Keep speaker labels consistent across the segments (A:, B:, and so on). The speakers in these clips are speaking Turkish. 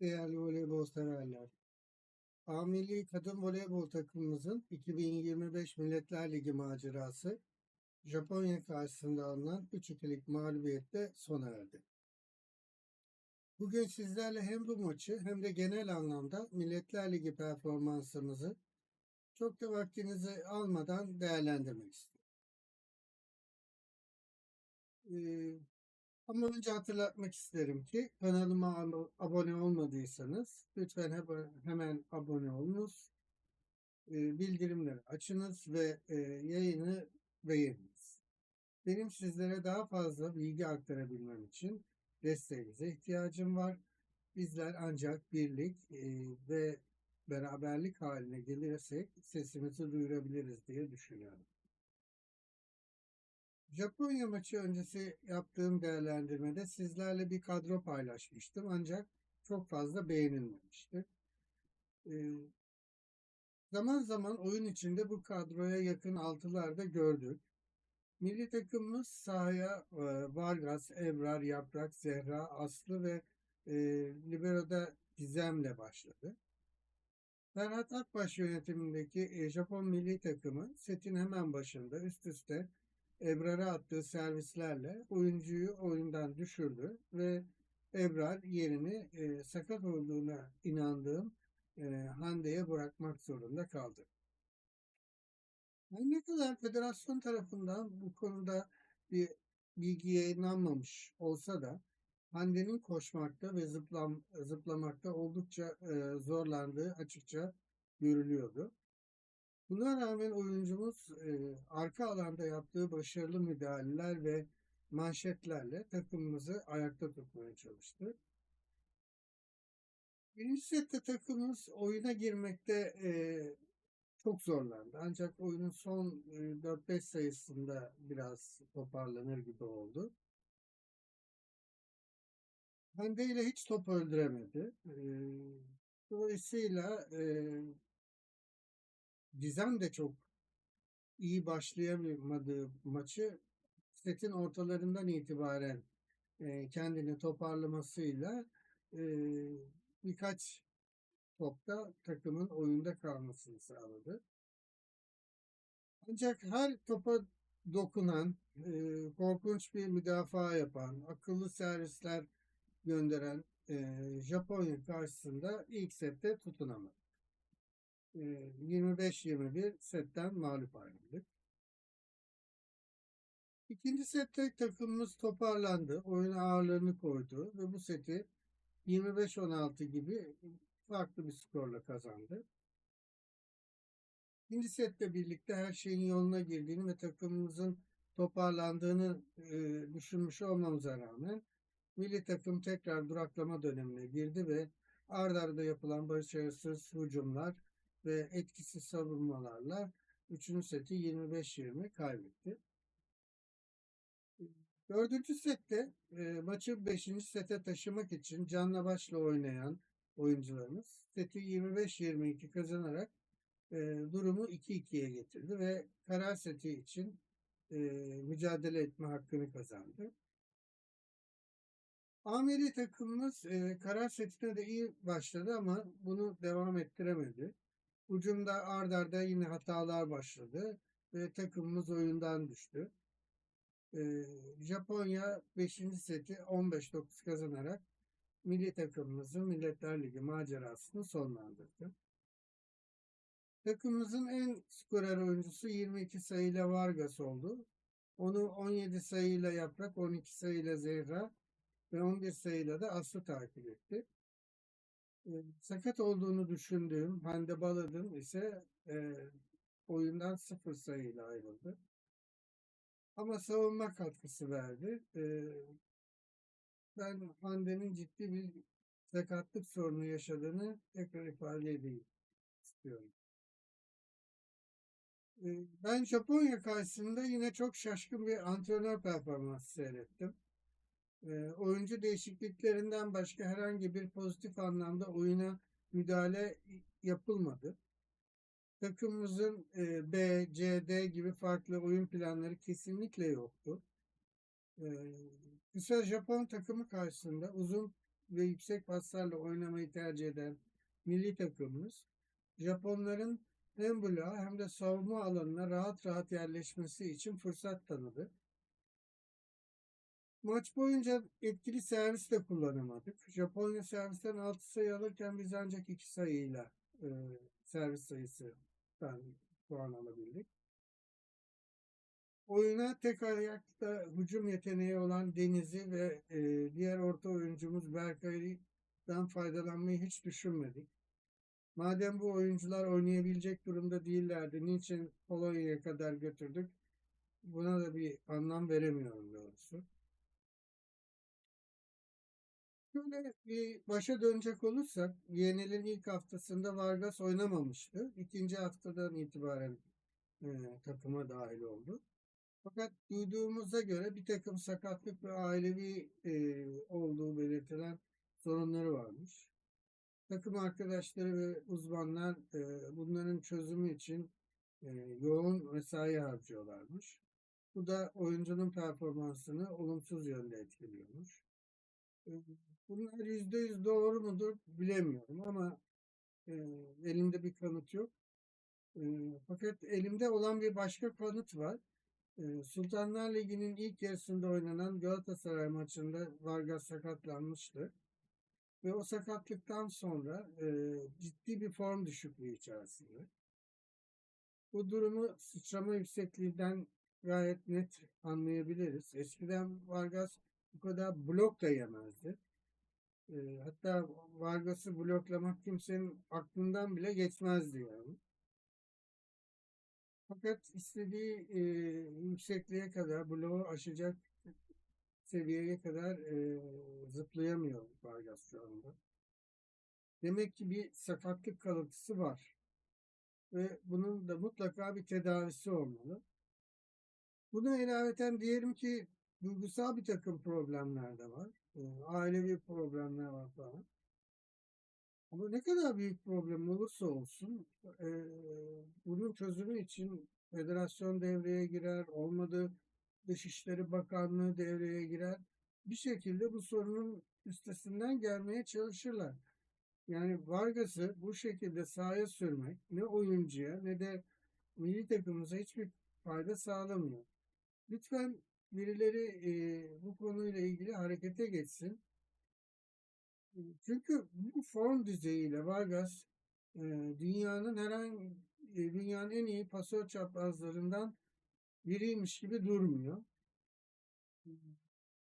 A: Değerli voleybol severler. A Milli Kadın Voleybol takımımızın 2025 Milletler Ligi macerası Japonya karşısında alınan 3-2'lik mağlubiyetle sona erdi. Bugün sizlerle hem bu maçı hem de genel anlamda Milletler Ligi performansımızı çok da vaktinizi almadan değerlendirmek istiyorum. Ee, ama önce hatırlatmak isterim ki kanalıma abo- abone olmadıysanız lütfen hemen abone olunuz. Ee, Bildirimleri açınız ve e, yayını beğeniniz. Benim sizlere daha fazla bilgi aktarabilmem için desteğinize ihtiyacım var. Bizler ancak birlik e, ve beraberlik haline gelirsek sesimizi duyurabiliriz diye düşünüyorum. Japonya maçı öncesi yaptığım değerlendirmede sizlerle bir kadro paylaşmıştım ancak çok fazla beğenilmemişti. Ee, zaman zaman oyun içinde bu kadroya yakın altılar da gördük. Milli takımımız sahaya e, Vargas, Ebrar, Yaprak, Zehra, Aslı ve e, Libero'da Gizem'le başladı. Ferhat Akbaş yönetimindeki e, Japon milli takımı setin hemen başında üst üste Ebrar'a attığı servislerle oyuncuyu oyundan düşürdü ve Ebrar yerini e, sakat olduğuna inandığım e, Hande'ye bırakmak zorunda kaldı. Ne kadar federasyon tarafından bu konuda bir bilgi yayınlanmamış olsa da Hande'nin koşmakta ve zıplam, zıplamakta oldukça e, zorlandığı açıkça görülüyordu. Buna rağmen oyuncumuz e, arka alanda yaptığı başarılı müdahaleler ve manşetlerle takımımızı ayakta tutmaya çalıştı. Birinci sette takımımız oyuna girmekte e, çok zorlandı. Ancak oyunun son e, 4-5 sayısında biraz toparlanır gibi oldu. Hande ile hiç top öldüremedi. E, dolayısıyla e, Gizem de çok iyi başlayamadığı maçı setin ortalarından itibaren e, kendini toparlamasıyla e, birkaç topta takımın oyunda kalmasını sağladı. Ancak her topa dokunan, e, korkunç bir müdafaa yapan, akıllı servisler gönderen e, Japonya karşısında ilk sette tutunamadı. E, 25-21 setten mağlup ayrıldık. İkinci sette takımımız toparlandı. Oyun ağırlığını koydu ve bu seti 25-16 gibi farklı bir skorla kazandı. İkinci setle birlikte her şeyin yoluna girdiğini ve takımımızın toparlandığını e, düşünmüş olmamıza rağmen milli takım tekrar duraklama dönemine girdi ve ard arda yapılan başarısız hücumlar ve etkisiz savunmalarla 3. seti 25-20 kaybetti. Dördüncü sette e, maçı 5. sete taşımak için canla başla oynayan oyuncularımız seti 25-22 kazanarak e, durumu 2-2'ye getirdi ve karar seti için e, mücadele etme hakkını kazandı. Amiri takımımız e, karar setine de iyi başladı ama bunu devam ettiremedi. Ucumda ard arda yine hatalar başladı ve takımımız oyundan düştü. E, Japonya 5. seti 15-9 kazanarak milli takımımızın Milletler Ligi macerasını sonlandırdı. Takımımızın en skorer oyuncusu 22 sayıyla Vargas oldu. Onu 17 sayıyla Yaprak, 12 sayıyla Zehra ve 11 sayıyla da Aslı takip etti. E, sakat olduğunu düşündüğüm Hande Baladın ise e, oyundan 0 sayıyla ayrıldı. Ama savunma katkısı verdi. E, ben Hande'nin ciddi bir sakatlık sorunu yaşadığını tekrar ifade edeyim istiyorum. Ee, Ben Japonya karşısında yine çok şaşkın bir antrenör performansı seyrettim. Ee, Oyuncu değişikliklerinden başka herhangi bir pozitif anlamda oyuna müdahale yapılmadı. Takımımızın e, B, C, D gibi farklı oyun planları kesinlikle yoktu. Ee, Kısa Japon takımı karşısında uzun ve yüksek paslarla oynamayı tercih eden milli takımımız Japonların hem bloğa hem de savunma alanına rahat rahat yerleşmesi için fırsat tanıdı. Maç boyunca etkili servis de kullanamadık. Japonya servisten 6 sayı alırken biz ancak 2 sayıyla e, servis sayısından puan alabildik. Oyuna tek ayakta hücum yeteneği olan Deniz'i ve e, diğer orta oyuncumuz Berkay'dan faydalanmayı hiç düşünmedik. Madem bu oyuncular oynayabilecek durumda değillerdi, niçin Polonya'ya kadar götürdük? Buna da bir anlam veremiyorum doğrusu. Şöyle bir başa dönecek olursak, Yenil'in ilk haftasında Vargas oynamamıştı. İkinci haftadan itibaren e, takıma dahil oldu. Fakat duyduğumuza göre bir takım sakatlık ve ailevi e, olduğu belirtilen sorunları varmış. Takım arkadaşları ve uzmanlar e, bunların çözümü için e, yoğun mesai harcıyorlarmış. Bu da oyuncunun performansını olumsuz yönde etkiliyormuş. Bunlar yüzde yüz doğru mudur bilemiyorum ama e, elimde bir kanıt yok. E, fakat elimde olan bir başka kanıt var. E, Sultanlar Ligi'nin ilk yarısında oynanan Galatasaray maçında Vargas sakatlanmıştı. Ve o sakatlıktan sonra e, ciddi bir form düşüklüğü içerisinde. Bu durumu sıçrama yüksekliğinden gayet net anlayabiliriz. Eskiden Vargas bu kadar blok da yemezdi. E, hatta Vargas'ı bloklamak kimsenin aklından bile geçmezdi yani. Fakat istediği e, yüksekliğe kadar bloğu aşacak seviyeye kadar e, zıplayamıyor Vargas şu anda. Demek ki bir sakatlık kalıntısı var. Ve bunun da mutlaka bir tedavisi olmalı. Buna ilaveten diyelim ki duygusal bir takım problemler de var. Ailevi problemler var falan. Ama ne kadar büyük problem olursa olsun e, bunun çözümü için federasyon devreye girer, olmadı Dışişleri Bakanlığı devreye girer. Bir şekilde bu sorunun üstesinden gelmeye çalışırlar. Yani Vargas'ı bu şekilde sahaya sürmek ne oyuncuya ne de milli takımımıza hiçbir fayda sağlamıyor. Lütfen birileri e, bu konuyla ilgili harekete geçsin. Çünkü bu form düzeyiyle Vargas e, dünyanın herhangi e, dünyanın en iyi pasör çaprazlarından biriymiş gibi durmuyor.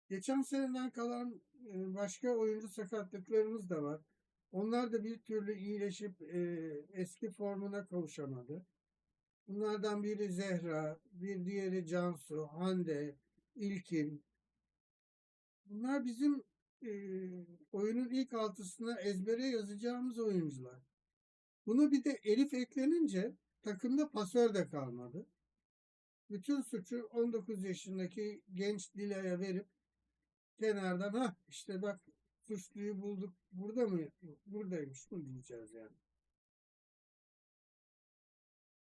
A: Geçen seneden kalan e, başka oyuncu sakatlıklarımız da var. Onlar da bir türlü iyileşip e, eski formuna kavuşamadı. Bunlardan biri Zehra, bir diğeri Cansu, Hande, İlkin. Bunlar bizim e, oyunun ilk altısına ezbere yazacağımız oyuncular. Bunu bir de Elif eklenince takımda pasör de kalmadı bütün suçu 19 yaşındaki genç Dila'ya verip kenardan ha işte bak suçluyu bulduk burada mı buradaymış mı diyeceğiz yani.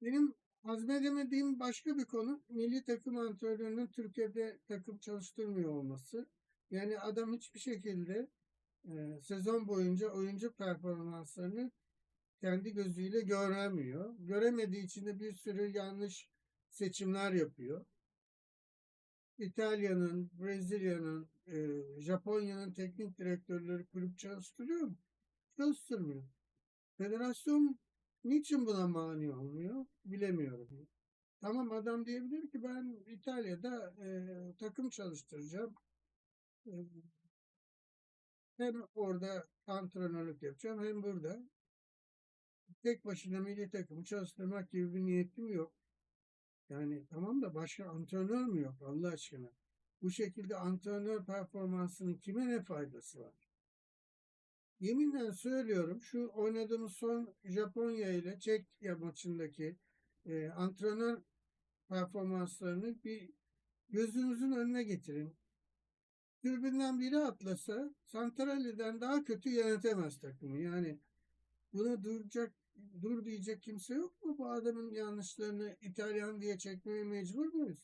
A: Benim hazmedemediğim başka bir konu milli takım antrenörünün Türkiye'de takım çalıştırmıyor olması. Yani adam hiçbir şekilde e, sezon boyunca oyuncu performanslarını kendi gözüyle göremiyor. Göremediği için de bir sürü yanlış seçimler yapıyor. İtalya'nın, Brezilya'nın, e, Japonya'nın teknik direktörleri kulüp çalıştırıyor mu? Çalıştırmıyor. Federasyon niçin buna mani olmuyor? Bilemiyorum. Tamam adam diyebilir ki ben İtalya'da e, takım çalıştıracağım. E, hem orada antrenörlük yapacağım hem burada. Tek başına milli takımı çalıştırmak gibi bir niyetim yok. Yani tamam da başka antrenör mü yok Allah aşkına? Bu şekilde antrenör performansının kime ne faydası var? Yeminle söylüyorum şu oynadığımız son Japonya ile Çekya maçındaki e, antrenör performanslarını bir gözünüzün önüne getirin. Türbünden biri atlasa Santarelli'den daha kötü yönetemez takımı. Yani bunu duracak dur diyecek kimse yok mu? Bu adamın yanlışlarını İtalyan diye çekmeye mecbur muyuz?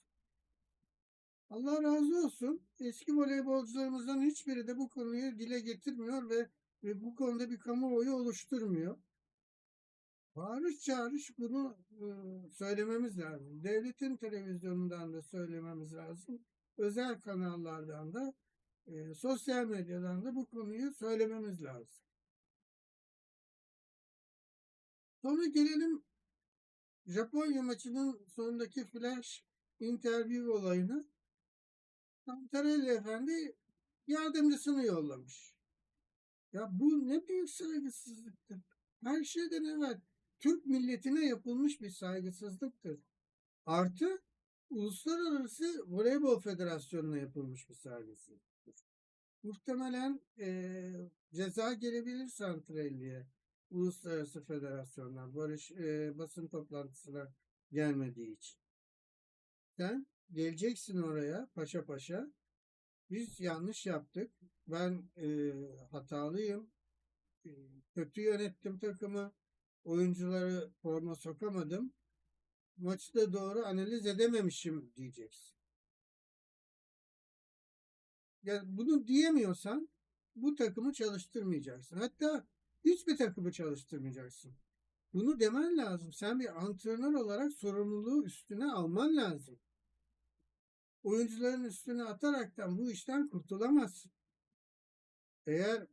A: Allah razı olsun. Eski voleybolcularımızdan hiçbiri de bu konuyu dile getirmiyor ve, ve bu konuda bir kamuoyu oluşturmuyor. Bağırış çağırış bunu e, söylememiz lazım. Devletin televizyonundan da söylememiz lazım. Özel kanallardan da e, sosyal medyadan da bu konuyu söylememiz lazım. Sonra gelelim Japonya maçının sonundaki flash interview olayına. Santarelli Efendi yardımcısını yollamış. Ya bu ne büyük saygısızlıktır. Her şeyden evvel Türk milletine yapılmış bir saygısızlıktır. Artı Uluslararası Voleybol Federasyonu'na yapılmış bir saygısızlıktır. Muhtemelen eee, ceza gelebilir Santrelli'ye. Uluslararası Federasyonlar barış eee, basın toplantısına gelmediği için. Sen geleceksin oraya paşa paşa. Biz yanlış yaptık. Ben eee, hatalıyım. Eee, kötü yönettim takımı. Oyuncuları forma sokamadım. Maçı da doğru analiz edememişim diyeceksin. Ya bunu diyemiyorsan bu takımı çalıştırmayacaksın. Hatta hiçbir takımı çalıştırmayacaksın. Bunu demen lazım. Sen bir antrenör olarak sorumluluğu üstüne alman lazım. Oyuncuların üstüne ataraktan bu işten kurtulamazsın. Eğer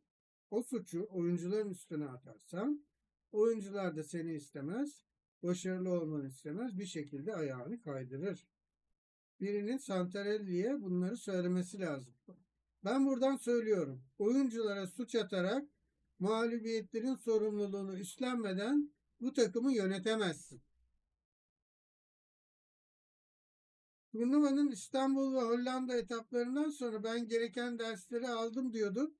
A: o suçu oyuncuların üstüne atarsan oyuncular da seni istemez, başarılı olmanı istemez, bir şekilde ayağını kaydırır. Birinin Santarelli'ye bunları söylemesi lazım. Ben buradan söylüyorum. Oyunculara suç atarak mağlubiyetlerin sorumluluğunu üstlenmeden bu takımı yönetemezsin. Turnuvanın İstanbul ve Hollanda etaplarından sonra ben gereken dersleri aldım diyordun.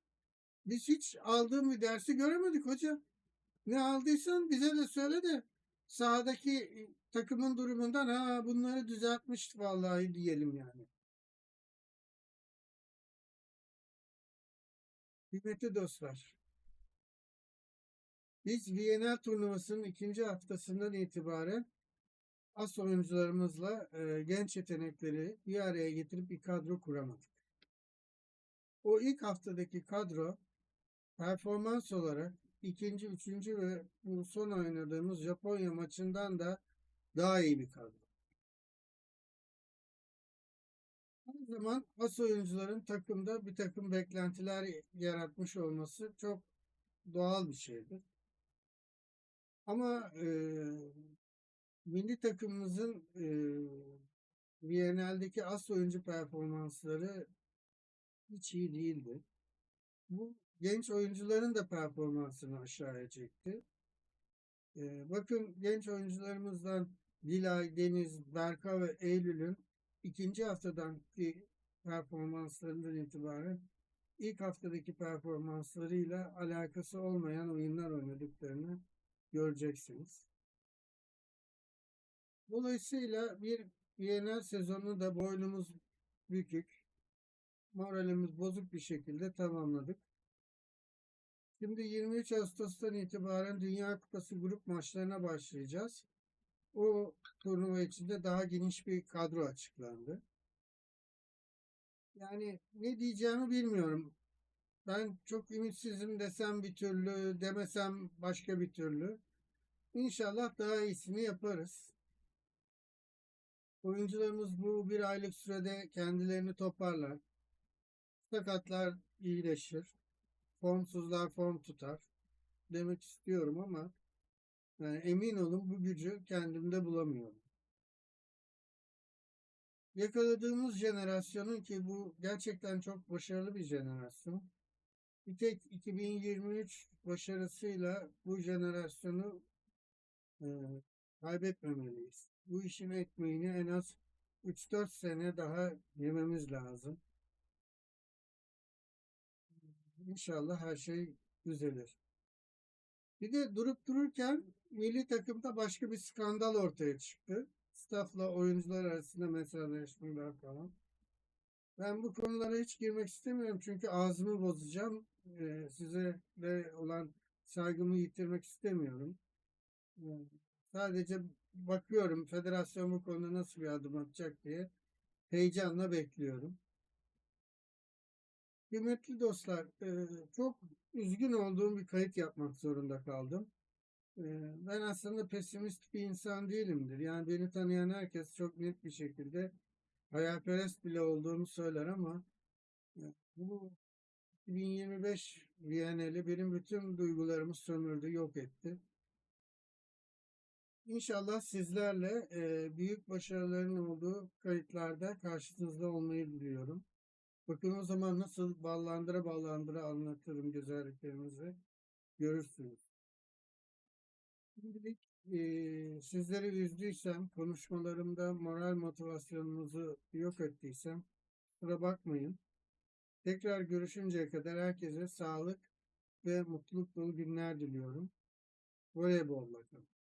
A: Biz hiç aldığım bir dersi göremedik hoca. Ne aldıysan bize de söyle de sahadaki e, takımın durumundan ha bunları düzeltmiş vallahi diyelim yani. Kıymetli dostlar. Biz Viyanel turnuvasının ikinci haftasından itibaren as oyuncularımızla e, genç yetenekleri bir araya getirip bir kadro kuramadık. O ilk haftadaki kadro performans olarak ikinci, üçüncü ve bu son oynadığımız Japonya maçından da daha iyi bir kadro. Her zaman as oyuncuların takımda bir takım beklentiler yaratmış olması çok doğal bir şeydir. Ama e, milli takımımızın e, Viyanel'deki as oyuncu performansları hiç iyi değildi. Bu genç oyuncuların da performansını aşağıya çekti. E, bakın genç oyuncularımızdan Dilay, Deniz, Berka ve Eylül'ün ikinci haftadan ki performanslarından itibaren ilk haftadaki performanslarıyla alakası olmayan oyunlar oynadıklarını göreceksiniz. Dolayısıyla bir Viyener sezonu da boynumuz bükük, moralimiz bozuk bir şekilde tamamladık. Şimdi 23 Ağustos'tan itibaren Dünya Kupası grup maçlarına başlayacağız. O turnuva içinde daha geniş bir kadro açıklandı. Yani ne diyeceğimi bilmiyorum. Ben çok ümitsizim desem bir türlü, demesem başka bir türlü. İnşallah daha iyisini yaparız. Oyuncularımız bu bir aylık sürede kendilerini toparlar. Sakatlar iyileşir. Formsuzlar form tutar. Demek istiyorum ama yani emin olun bu gücü kendimde bulamıyorum. Yakaladığımız jenerasyonun ki bu gerçekten çok başarılı bir jenerasyon. Bir tek 2023 başarısıyla bu jenerasyonu e, kaybetmemeliyiz. Bu işin ekmeğini en az 3-4 sene daha yememiz lazım. İnşallah her şey düzelir. Bir de durup dururken milli takımda başka bir skandal ortaya çıktı. Staffla oyuncular arasında mesajlaşmalar falan. Ben bu konulara hiç girmek istemiyorum çünkü ağzımı bozacağım. Ee, size de olan saygımı yitirmek istemiyorum. Ee, sadece bakıyorum federasyon bu konuda nasıl bir adım atacak diye. Heyecanla bekliyorum. Kıymetli dostlar, e, çok üzgün olduğum bir kayıt yapmak zorunda kaldım. E, Ben aslında pesimist bir insan değilimdir. Yani beni tanıyan herkes çok net bir şekilde hayalperest bile olduğumu söyler ama e, bu 2025 Viyaneli benim bütün duygularımı sömürdü, yok etti. İnşallah sizlerle e, büyük başarıların olduğu kayıtlarda karşınızda olmayı diliyorum. Bakın o zaman nasıl ballandıra ballandıra anlatırım güzelliklerimizi görürsünüz. Şimdilik e, sizleri üzdüysem, konuşmalarımda moral motivasyonunuzu yok ettiysem kusura bakmayın. Tekrar görüşünceye kadar herkese sağlık ve mutluluk dolu günler diliyorum. Voleybolla kalın.